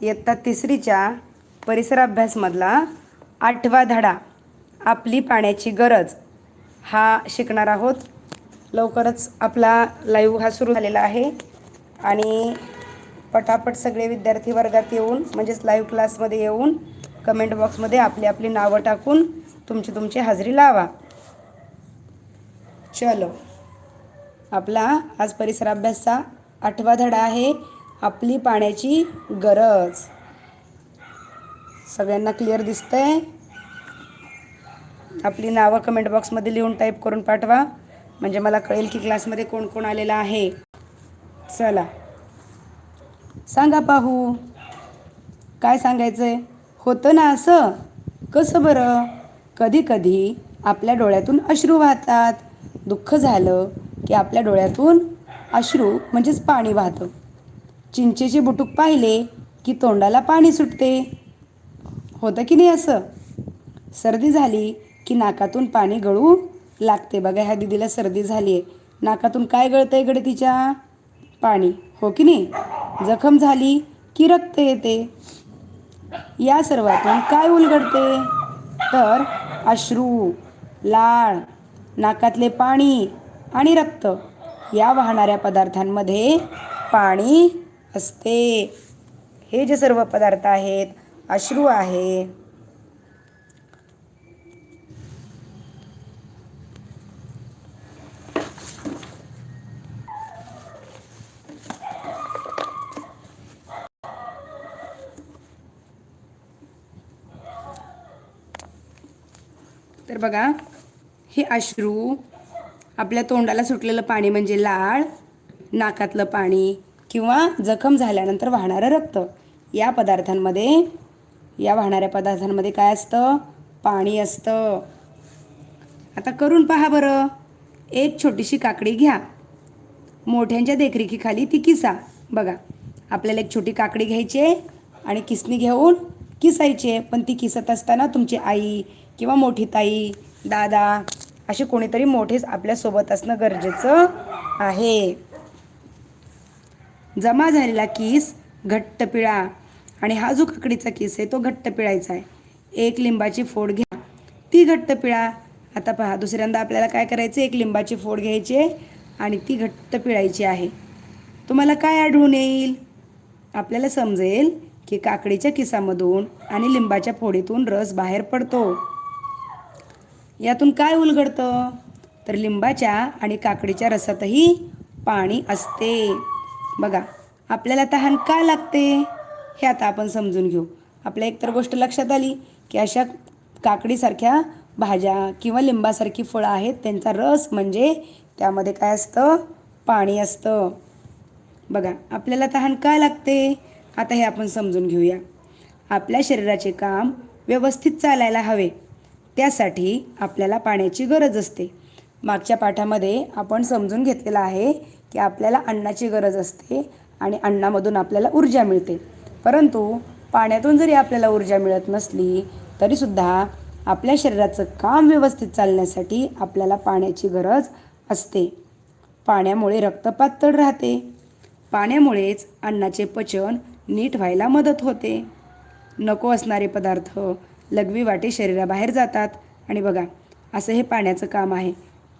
इयत्ता तिसरीच्या परिसर अभ्यासमधला आठवा धडा आपली पाण्याची गरज हा शिकणार आहोत. लवकरच आपला लाईव्ह हा सुरू झालेला आहे. आणि पटापट सगळे विद्यार्थी वर्गात येऊन म्हणजेच लाईव्ह क्लासमध्ये येऊन कमेंट बॉक्समध्ये आपली आपली नावं टाकून तुमची तुमची हजेरी लावा. चलो. आपला आज परिसर अभ्यासचा आठवा धडा आहे. आपली पाण्याची गरज. सगळ्यांना क्लिअर दिसतंय? आपली नावं कमेंट बॉक्समध्ये लिहून टाईप करून पाठवा. म्हणजे मला कळेल की क्लासमध्ये कोण कोण आलेलं आहे. चला. सांगा पाहू. काय सांगायचं आहे होतं ना असं? कसं बरं? कधी कधी आपल्या डोळ्यातून अश्रू वाहतात. दुःख झालं की आपल्या डोळ्यातून अश्रू म्हणजेच पाणी वाहतं. चिंचेचे बुटूक पाहिले की तोंडाला पाणी सुटते. होतं की नाही असं? सर्दी झाली की नाकातून पाणी गळू लागते. बघा ह्या दिदीला सर्दी झाली आहे नाकातून काय गळतंय गडे तिच्या? पाणी. हो की नाही? जखम झाली की रक्त येते. या सर्वातून काय उलगडते? तर अश्रू लाळ नाकातले पाणी आणि रक्त. या वाहणाऱ्या पदार्थांमध्ये पाणी असते. हे जे सर्व पदार्थ आहेत अश्रू आहे. तर बघा हे अश्रू आपल्या तोंडाला सुटलेलं पाणी म्हणजे लाळ नाकातलं पाणी. किंवा जखम झाल्यानंतर वाहणारं रक्त. या पदार्थांमध्ये या वाहणाऱ्या पदार्थांमध्ये काय असतं? पाणी असतं. आता करून पहा बरं. एक छोटीशी काकडी घ्या. मोठ्यांच्या देखरेखीखाली ती किसा. बघा आपल्याला एक छोटी काकडी घ्यायची आहे आणि किसणी घेऊन किसायची आहे. पण ती किसत असताना तुमची आई किंवा मोठी ताई दादा असे कोणीतरी मोठेच आपल्यासोबत असणं गरजेचं आहे. जमा झालेला किस घट्ट पिळा आणि हा जो काकडीचा किस आहे तो घट्ट पिळायचा आहे. एक लिंबाची फोड घ्या. ती घट्ट पिळा आता पहा दुसऱ्यांदा आपल्याला काय करायचं एक लिंबाची फोड घ्यायची आहे आणि ती घट्ट पिळायची आहे. तुम्हाला काय आढळून येईल? आपल्याला समजेल की काकडीच्या किसामधून आणि लिंबाच्या फोडीतून रस बाहेर पडतो. यातून काय उलगडतं? तर लिंबाच्या आणि काकडीच्या रसातही पाणी असते. बघा आपल्याला तहान का लागते? हे आता आपण समजून घेऊ. आपल्या एकतर गोष्ट लक्षात आली की अशा काकडीसारख्या भाज्या किंवा लिंबासारखी फळं आहेत त्यांचा रस म्हणजे त्यामध्ये काय असतं? पाणी असतं. बघा आपल्याला तहान का लागते? आता हे आपण समजून घेऊया. आपल्या शरीराचे काम व्यवस्थित चालायला हवे. त्यासाठी आपल्याला पाण्याची गरज असते. मागच्या पाठामध्ये आपण समजून घेतलेलं आहे की आपल्याला अन्नाची गरज असते आणि अन्नामधून आपल्याला ऊर्जा मिळते. परंतु पाण्यातून जरी आपल्याला ऊर्जा मिळत नसली तरीसुद्धा आपल्या शरीराचं काम व्यवस्थित चालण्यासाठी आपल्याला पाण्याची गरज असते. पाण्यामुळे रक्त पातळ राहते. पाण्यामुळेच अन्नाचे पचन नीट व्हायला मदत होते. नको असणारे पदार्थ लघवी वाटे शरीराबाहेर जातात. आणि बघा असं हे पाण्याचं काम आहे.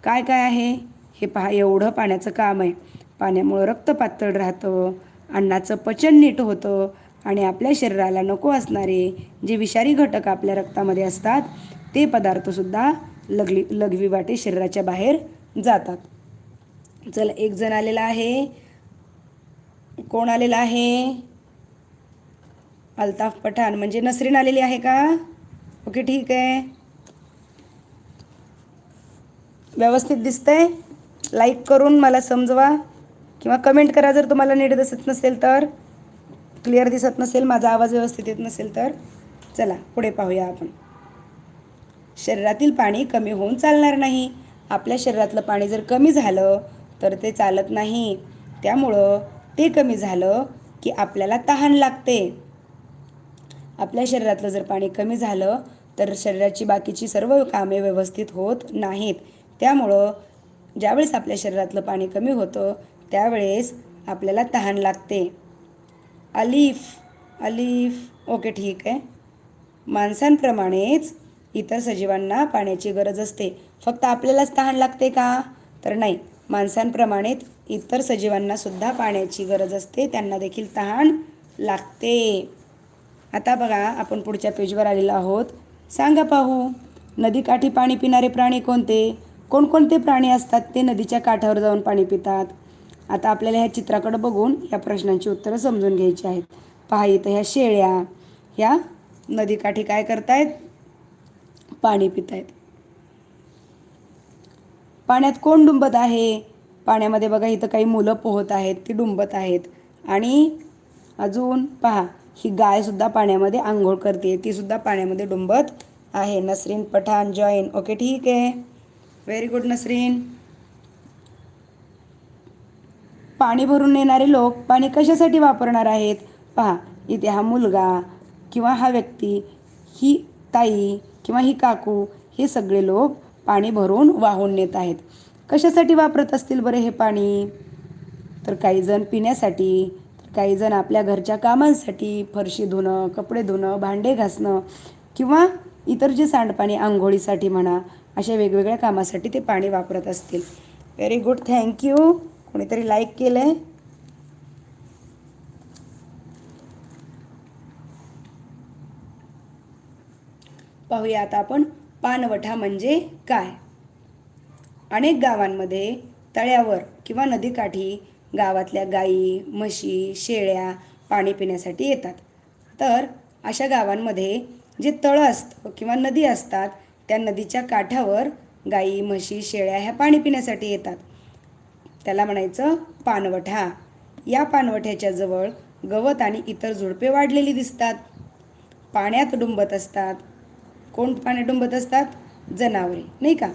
काय काय आहे? हे पहा एवढं पाण्याचं काम आहे. पाण्यामुळं रक्त पातळ राहतं अन्नाचं पचन नीट होतं आणि आपल्या शरीराला नको असणारे जे विषारी घटक आपल्या रक्तामध्ये असतात ते पदार्थसुद्धा लगली लघवी वाटे शरीराच्या बाहेर जातात. चला एक जण आलेला आहे. कोण आलेला आहे? अल्ताफ पठाण म्हणजे नसरीन आलेली आहे का? ओके ठीक आहे. व्यवस्थित दिसतंय? लाईक करून मला समजवा किंवा कमेंट करा जर तुम्हाला नीट दिसत नसेल तर. क्लिअर दिसत नसेल माझा आवाज व्यवस्थित येत नसेल तर. चला पुढे पाहूया आपण. शरीरातील पाणी कमी होऊन चालणार नाही. आपल्या शरीरातलं पाणी जर कमी झालं तर ते चालत नाही. त्यामुळं ते कमी झालं की आपल्याला तहान लागते. आपल्या शरीरातलं जर पाणी कमी झालं तर शरीराची बाकीची सर्व कामे व्यवस्थित होत नाहीत. त्यामुळं ज्यावेळेस आपल्या शरीरातलं पाणी कमी होतं त्यावेळेस आपल्याला तहान लागते. अलिफ अलिफ ओके ठीक आहे. माणसांप्रमाणेच इतर सजीवांना पाण्याची गरज असते. फक्त आपल्यालाच तहान लागते का? तर नाही. माणसांप्रमाणेच इतर सजीवांना सुद्धा पाण्याची गरज असते. त्यांना देखील तहान लागते. आता बघा आपण पुढच्या पेजवर आलेलो आहोत. सांगा पाहू नदीकाठी पाणी पिणारे प्राणी कोणते? कोणकोणते प्राणी असतात ते नदीच्या काठावर जाऊन पाणी पितात? आता आपल्याला ह्या चित्राकडं बघून या प्रश्नांची उत्तरं समजून घ्यायची आहेत. पहा इथं ह्या शेळ्या ह्या नदीकाठी काय करतायत? पाणी पितायत. पाण्यात कोण डुंबत आहे? पाण्यामध्ये बघा इथं काही मुलं पोहत आहेत ती डुंबत आहेत. आणि अजून पहा ही गायसुद्धा पाण्यामध्ये आंघोळ करते ती सुद्धा पाण्यामध्ये डुंबत आहे. नसरीन पठाण जॉईन ओके ठीक आहे. व्हेरी गुड नसरीन पाणी भरून नेणारे लोक पाणी कशासाठी वापरणार आहेत? पहा इथे हा मुलगा किंवा हा व्यक्ती ही ताई किंवा ही काकू हे सगळे लोक पाणी भरून वाहून नेत आहेत. कशासाठी वापरत असतील बरं हे पाणी? तर काही जण पिण्यासाठी तर काही जण आपल्या घरच्या कामांसाठी फरशी धुणं कपडे धुणं भांडे घासणं किंवा इतर जे सांडपाणी आंघोळीसाठी म्हणा अशा वेगवेगळ्या कामासाठी ते पाणी वापरत असतील. व्हेरी गुड थँक्यू कोणीतरी लाईक केलं आहे पाहूया आता आपण पाणवठा म्हणजे काय? अनेक गावांमध्ये तळ्यावर किंवा नदीकाठी गावातल्या गायी म्हशी शेळ्या पाणी पिण्यासाठी येतात. तर अशा गावांमध्ये जे तळं असतं किंवा नदी असतात त्या नदीच्या काठावर गाई म्हशी शेळ्या ह्या पाणी पिण्यासाठी येतात. त्याला म्हणायचं पानवठा. या पानवठ्याच्या जवळ गवत आणि इतर झुडपे वाढलेली दिसतात. पाण्यात डुंबत असतात. कोण पाण्यात डुंबत असतात? जनावरे नाही का?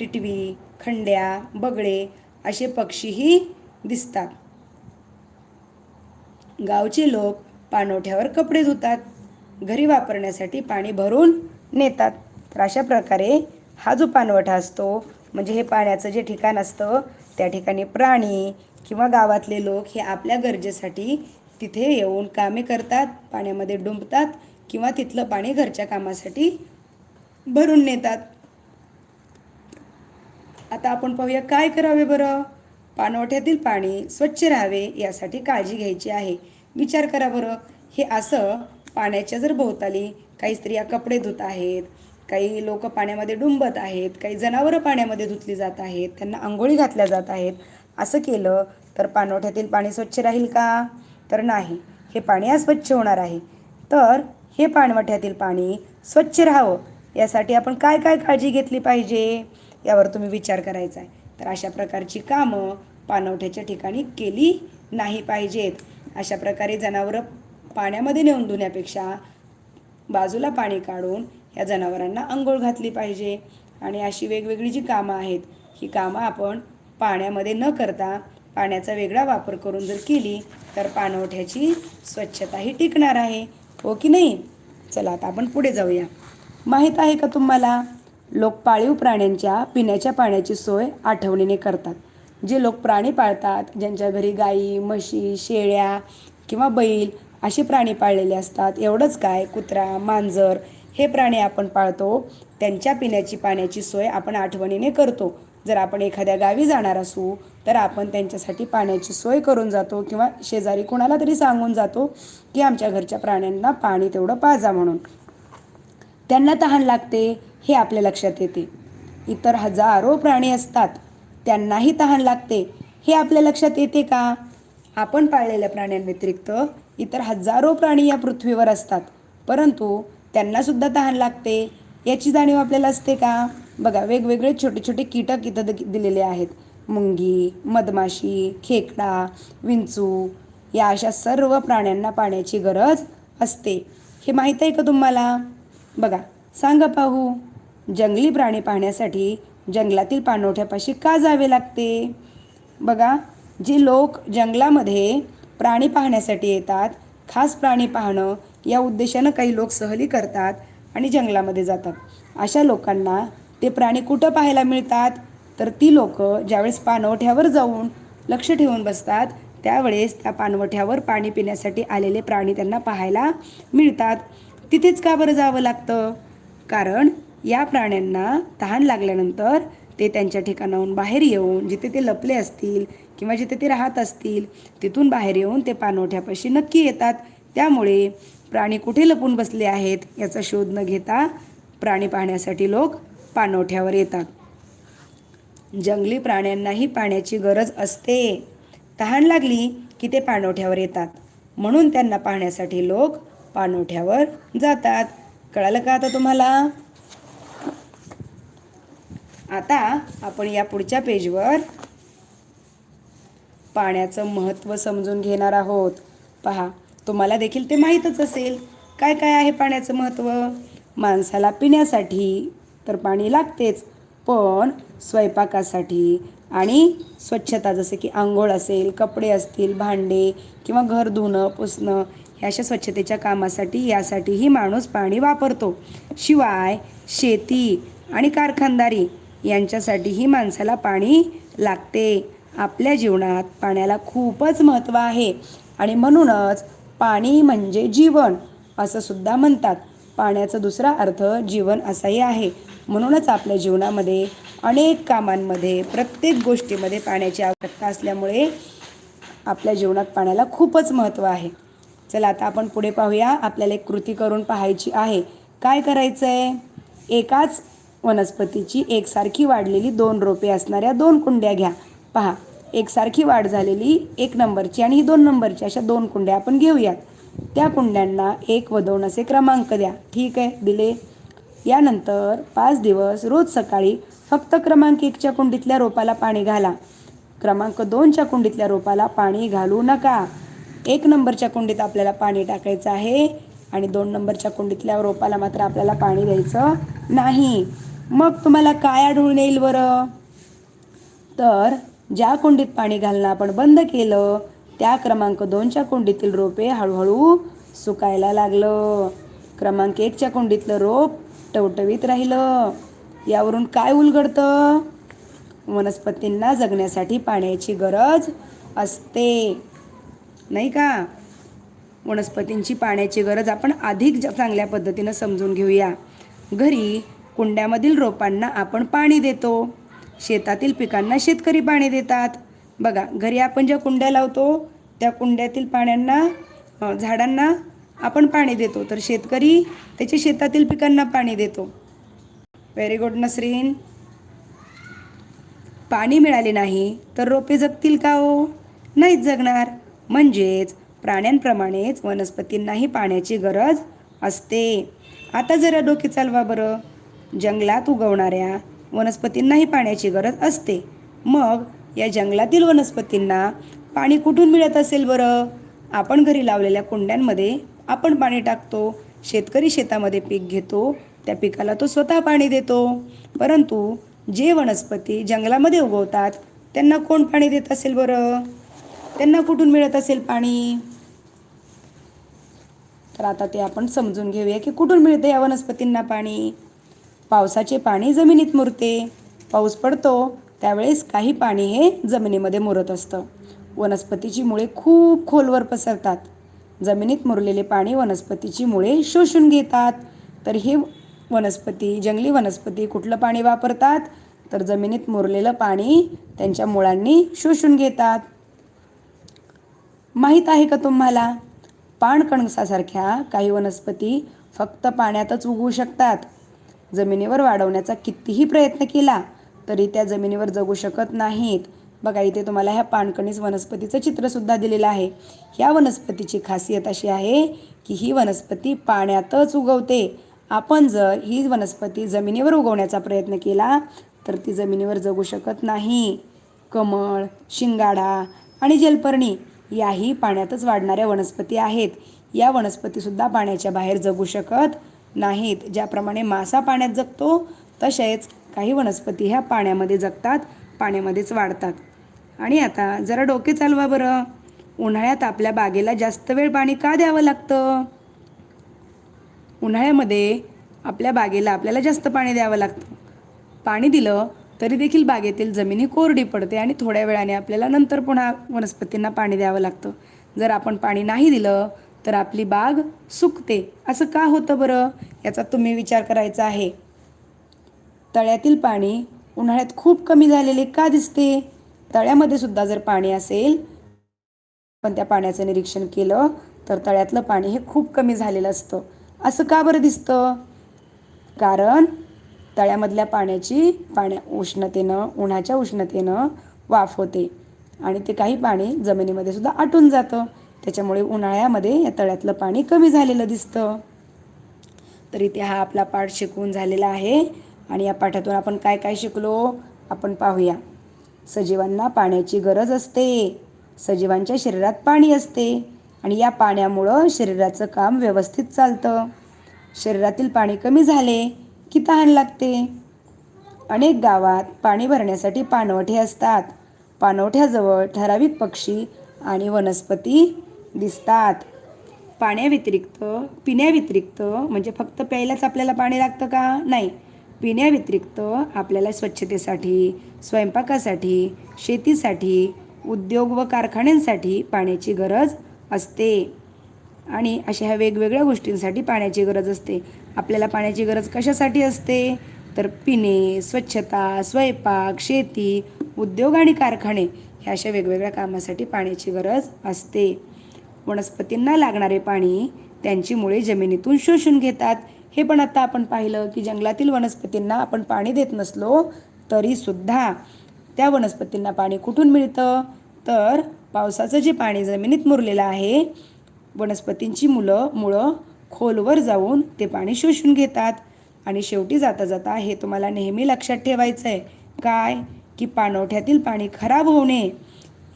टिटवी खंड्या बगळे असे पक्षीही दिसतात. गावचे लोक पाणवठ्यावर कपडे धुतात. घरी वापरण्यासाठी पाणी भरून नेतात. तर अशा प्रकारे हा जो पाणवठा असतो म्हणजे हे पाण्याचं जे ठिकाण असतं त्या ठिकाणी प्राणी किंवा गावातले लोक हे आपल्या गरजेसाठी तिथे येऊन कामे करतात पाण्यामध्ये डुंबतात किंवा तिथलं पाणी घरच्या कामासाठी भरून नेतात. आता आपण पाहूया काय करावे बरं? पाणवठ्यातील पाणी स्वच्छ राहावे यासाठी काळजी घ्यायची आहे. विचार करा बरं. हे असं पाण्याच्या जर भोवताली काही स्त्रिया कपडे धुत आहेत काही लोक पाण्यामध्ये डुंबत आहेत काही जनावरं पाण्यामध्ये धुतली जात आहेत त्यांना आंघोळी घातल्या जात आहेत. असं केलं तर पाणवठ्यातील पाणी स्वच्छ राहील का? तर नाही. हे पाणी अस्वच्छ होणार आहे. तर हे पाणवठ्यातील पाणी स्वच्छ राहावं. यासाठी आपण काय काय काळजी घेतली पाहिजे? यावर तुम्ही विचार करायचा आहे. तर अशा प्रकारची कामं पाणवठ्याच्या ठिकाणी केली नाही पाहिजेत. अशा प्रकारे जनावरं पाण्यामध्ये नेऊन धुण्यापेक्षा बाजूला पाणी काढून या जनावरांना आंघोळ घातली पाहिजे. आणि अशी वेगवेगळी जी कामं आहेत ही कामं आपण पाण्यामध्ये न करता पाण्याचा वेगळा वापर करून जर केली तर पाणवठ्याची स्वच्छताही टिकणार आहे. हो की नाही? चला आता आपण पुढे जाऊया. माहीत आहे का तुम्हाला? लोक पाळीव प्राण्यांच्या पिण्याच्या पाण्याची सोय आठवणीने करतात. जे लोक प्राणी पाळतात ज्यांच्या घरी गाई म्हशी शेळ्या किंवा बैल असे प्राणी पाळलेले असतात एवढंच काय? कुत्रा मांजर हे प्राणी आपण पाळतो त्यांच्या पिण्याची पाण्याची सोय आपण आठवणीने करतो. जर आपण एखाद्या गावी जाणार असू तर आपण त्यांच्यासाठी पाण्याची सोय करून जातो किंवा शेजारी कोणाला तरी सांगून जातो की आमच्या घरच्या प्राण्यांना पाणी तेवढं पाजा म्हणून. त्यांना तहान लागते हे आपल्या लक्षात येते. इतर हजारो प्राणी असतात त्यांनाही तहान लागते हे आपल्या लक्षात येते का? आपण पाळलेल्या प्राण्यांव्यतिरिक्त इतर हजारो प्राणी या पृथ्वीवर असतात परंतु त्यांनासुद्धा तहान लागते. याची जाणीव आपल्याला असते का? बघा वेगवेगळे छोटे छोटे कीटक इथं दिलेले आहेत. मुंगी मधमाशी खेकडा विंचू या अशा सर्व प्राण्यांना पाण्याची गरज असते. हे माहीत आहे का तुम्हाला? बघा सांगा पाहू. जंगली प्राणी पाहण्यासाठी जंगलातील पाणवठ्यापाशी का जावे लागते? बघा जे लोक जंगलामध्ये प्राणी पाहण्यासाठी येतात खास प्राणी पाहणं या उद्देशानं काही लोक सहली करतात आणि जंगलामध्ये जातात. अशा लोकांना ते प्राणी कुठं पाहायला मिळतात? तर ती लोक ज्यावेळेस पाणवठ्यावर जाऊन लक्ष ठेवून बसतात त्यावेळेस त्या पाणवठ्यावर पाणी पिण्यासाठी आलेले प्राणी त्यांना पाहायला मिळतात. तिथेच का बरं जावं लागतं? कारण या प्राण्यांना तहान लागल्यानंतर ते त्यांच्या ठिकाणाहून बाहेर येऊन जिथे ते लपले असतील किंवा जिथे ते राहत असतील तिथून बाहेर येऊन ते पाणवठ्यापाशी नक्की येतात. त्यामुळे प्राणी कुठे लपून बसले आहेत याचा शोध न घेता प्राणी पाहण्यासाठी लोक पाणवठ्यावर येतात. जंगली प्राण्यांनाही पाण्याची गरज असते. तहान लागली की ते पाणवठ्यावर येतात. म्हणून त्यांना पाहण्यासाठी लोक पाणवठ्यावर जातात. कळालं का आता तुम्हाला? आता आपण या पुढच्या पेजवर पाण्याचं महत्त्व समजून घेणार आहोत. पहा तुम्हाला देखील ते माहीतच असेल. काय काय आहे पाण्याचं महत्त्व? माणसाला पिण्यासाठी तर पाणी लागतेच पण स्वयंपाकासाठी आणि स्वच्छता जसे की आंघोळ असेल कपडे असतील भांडे किंवा घर धुणं पुसणं ह्या अशा स्वच्छतेच्या कामासाठी यासाठीही माणूस पाणी वापरतो. शिवाय शेती आणि कारखानदारी यांच्यासाठीही माणसाला पाणी लागते. आपल्या जीवनात पाण्याला खूपच महत्त्व आहे. आणि म्हणूनच पाणी म्हणजे जीवन असं सुद्धा म्हणतात. पाण्याचा दुसरा अर्थ जीवन असाही आहे. म्हणूनच आपल्या जीवनामध्ये अनेक कामांमध्ये प्रत्येक गोष्टीमध्ये पाण्याची आवश्यकता असल्यामुळे आपल्या जीवनात पाण्याला खूपच महत्त्व आहे. चला आता आपण पुढे पाहूया आपल्याला एक कृती करून पाहायची आहे. काय करायचं आहे एकाच वनस्पतीची एकसारखी वाढलेली दोन रोपे असणाऱ्या दोन कुंड्या घ्या. पहा एकसारखी वाढ झालेली एक नंबरची आणि ही दोन नंबरची अशा दोन कुंड्या आपण घेऊयात. त्या कुंड्यांना एक व दोन असे क्रमांक द्या. ठीक आहे दिले. यानंतर पाच दिवस रोज सकाळी फक्त क्रमांक एकच्या कुंडीतल्या रोपाला पाणी घाला. क्रमांक दोनच्या कुंडीतल्या रोपाला पाणी घालू नका. एक नंबरच्या कुंडीत आपल्याला पाणी टाकायचं आहे आणि दोन नंबरच्या कुंडीतल्या रोपाला मात्र आपल्याला पाणी द्यायचं नाही. मग तुम्हाला काय आढळून येईल बरं? तर ज्या कुंडीत पाणी घालणं आपण बंद केलं त्या क्रमांक दोनच्या कुंडीतील रोपे हळूहळू सुकायला लागलं. क्रमांक एकच्या कुंडीतलं रोप टवटवीत राहिलं. यावरून काय उलगडतं? वनस्पतींना जगण्यासाठी पाण्याची गरज असते. नाही का? वनस्पतींची पाण्याची गरज आपण अधिक ज- चांगल्या पद्धतीनं समजून घेऊया. घरी कुंड्यामधील रोपांना आपण पाणी देतो. शेतातील पिकांना शेतकरी पाणी देतात. बघा घरी आपण ज्या कुंड्या लावतो त्या कुंड्यातील पाण्यांना झाडांना आपण पाणी देतो. तर शेतकरी त्याच्या शेतातील पिकांना पाणी देतो. Very good Nasreen. पाणी मिळाले नाही तर रोपे जगतील का हो? नाहीच जगणार. म्हणजेच प्राण्यांप्रमाणेच वनस्पतींनाही पाण्याची गरज असते. आता जरा डोके चालवा बरं. जंगलात उगवणाऱ्या वनस्पतींनाही पाण्याची गरज असते. मग या जंगलातील वनस्पतींना पाणी कुठून मिळत असेल बरं? आपण घरी लावलेल्या कुंड्यांमध्ये आपण पाणी टाकतो शेतकरी शेतामध्ये पीक घेतो त्या पिकाला तो स्वतः पाणी देतो. परंतु जे वनस्पती जंगलामध्ये उगवतात त्यांना कोण पाणी देत असेल बरं? त्यांना कुठून मिळत असेल पाणी? तर आता ते आपण समजून घेऊया की कुठून मिळते या वनस्पतींना पाणी? पावसाचे पाणी जमिनीत मुरते. पाऊस पडतो त्यावेळेस काही पाणी हे जमिनीमध्ये मुरत असतं. वनस्पतीची मुळे खूप खोलवर पसरतात. जमिनीत मुरलेले पाणी वनस्पतीची मुळे शोषून घेतात. तर हे वनस्पती जंगली वनस्पती कुठलं पाणी वापरतात? तर जमिनीत मुरलेलं पाणी त्यांच्या मुळांनी शोषून घेतात. माहीत आहे का तुम्हाला? पाणकणसासारख्या काही वनस्पती फक्त पाण्यातच उगवू शकतात. जमिनीवर वाढवण्याचा कितीही प्रयत्न केला तरी त्या जमिनीवर जगू शकत नाहीत. बघा इथे तुम्हाला ह्या पाणकणीस वनस्पतीचं चित्रसुद्धा दिलेलं आहे. ह्या वनस्पतीची खासियत अशी आहे की ही वनस्पती पाण्यातच उगवते. आपण जर ही वनस्पती जमिनीवर उगवण्याचा प्रयत्न केला तर ती जमिनीवर जगू शकत नाही. कमळ शिंगाडा आणि जलपर्णी याही पाण्यातच वाढणाऱ्या वनस्पती आहेत. या वनस्पतीसुद्धा पाण्याच्या बाहेर जगू शकत नाहीत. ज्याप्रमाणे मासा पाण्यात जगतो तसेच काही वनस्पती ह्या पाण्यामध्ये जगतात पाण्यामध्येच वाढतात. आणि आता जरा डोके चालवा बरं. उन्हाळ्यात आपल्या बागेला जास्त वेळ पाणी का द्यावं लागतं? उन्हाळ्यामध्ये आपल्या बागेला आपल्याला जास्त पाणी द्यावं लागतं. पाणी दिलं तरी देखील बागेतील जमिनी कोरडी पडते आणि थोड्या वेळाने आपल्याला नंतर पुन्हा वनस्पतींना पाणी द्यावं लागतं. जर आपण पाणी नाही दिलं तर आपली बाग सुकते. असं का होतं बरं? याचा तुम्ही विचार करायचा आहे. तळ्यातील पाणी उन्हाळ्यात खूप कमी झालेले का दिसते? तळ्यामध्ये सुद्धा जर पाणी असेल पण त्या पाण्याचं निरीक्षण केलं तर तळ्यातलं पाणी हे खूप कमी झालेलं असतं. असं का बरं दिसतं? कारण तळ्यामधल्या पाण्याची पाण्या उष्णतेनं उन्हाच्या उष्णतेनं वाफ होते. आणि ते काही पाणी जमिनीमध्ये सुद्धा आटून जातं. त्याच्यामुळे उन्हाळ्यामध्ये या तळ्यातलं पाणी कमी झालेलं दिसतं. तर इथे हा आपला पाठ शिकवून झालेला आहे आणि या पाठातून आपण काय काय शिकलो आपण पाहूया. सजीवांना पाण्याची गरज असते. सजीवांच्या शरीरात पाणी असते आणि या पाण्यामुळं शरीराचं काम व्यवस्थित चालतं. शरीरातील पाणी कमी झाले की तहान लागते. अनेक गावात पाणी भरण्यासाठी पाणवठे असतात. पाणवठ्याजवळ ठराविक पक्षी आणि वनस्पती दिसतात. पाण्याव्यतिरिक्त पिण्याव्यतिरिक्त म्हणजे फक्त प्यायलाच आपल्याला पाणी लागतं का? नाही. पिण्याव्यतिरिक्त आपल्याला स्वच्छतेसाठी स्वयंपाकासाठी शेतीसाठी उद्योग व कारखान्यांसाठी पाण्याची गरज असते. आणि अशा ह्या वेगवेगळ्या गोष्टींसाठी पाण्याची गरज असते. आपल्याला पाण्याची गरज कशासाठी असते? तर पिणे स्वच्छता स्वयंपाक शेती उद्योग आणि कारखाने ह्या अशा वेगवेगळ्या कामासाठी पाण्याची गरज असते. वनस्पतींना लागणारे पाणी त्यांची मुळे जमिनीतून शोषून घेतात. हे पण आता आपण पाहिलं की जंगलातील वनस्पतींना आपण पाणी देत नसलो तरीसुद्धा त्या वनस्पतींना पाणी कुठून मिळतं? तर पावसाचं जे पाणी जमिनीत मुरलेलं आहे वनस्पतींची मुलं मुळं खोलवर जाऊन ते पाणी शोषून घेतात. आणि शेवटी जाता जाता हे तुम्हाला नेहमी लक्षात ठेवायचं आहे काय? की पाणवठ्यातील पाणी खराब होऊ नये.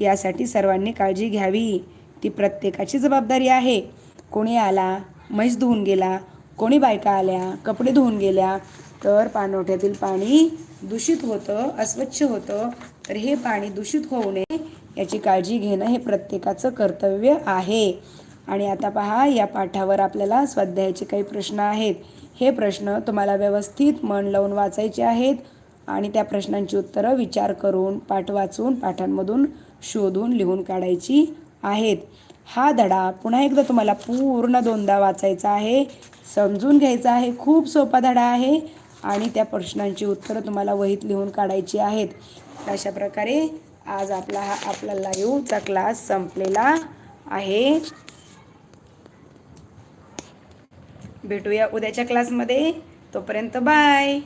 यासाठी सर्वांनी काळजी घ्यावी. ती प्रत्येकाची जबाबदारी आहे. कोणी आला म्हैस धुवून गेला कोणी बायका आल्या कपडे धुवून गेल्या तर पाणवठ्यातील पाणी दूषित होतं अस्वच्छ होतं. तर हे पाणी दूषित होऊ नये याची काळजी घेणं हे प्रत्येकाचं कर्तव्य आहे. आणि आता पहा या पाठावर आपल्याला स्वाध्यायाचे काही प्रश्न आहेत. हे प्रश्न तुम्हाला व्यवस्थित मन लावून वाचायचे आहेत. आणि त्या प्रश्नांची उत्तरं विचार करून पाठ वाचून पाठांमधून शोधून लिहून काढायची आहेत. हा धडा पुन्हा एकदा तुम्हाला पूर्ण दोनदा वाचायचा आहे. समजून घ्यायचा आहे. खूप सोपा धडा आहे आणि त्या प्रश्नांची उत्तरं तुम्हाला वहीत लिहून काढायची आहेत. अशा प्रकारे आज आपला हा आपला लाईव्हचा क्लास संपलेला आहे. भेटूया उद्याच्या क्लासमध्ये तोपर्यंत बाय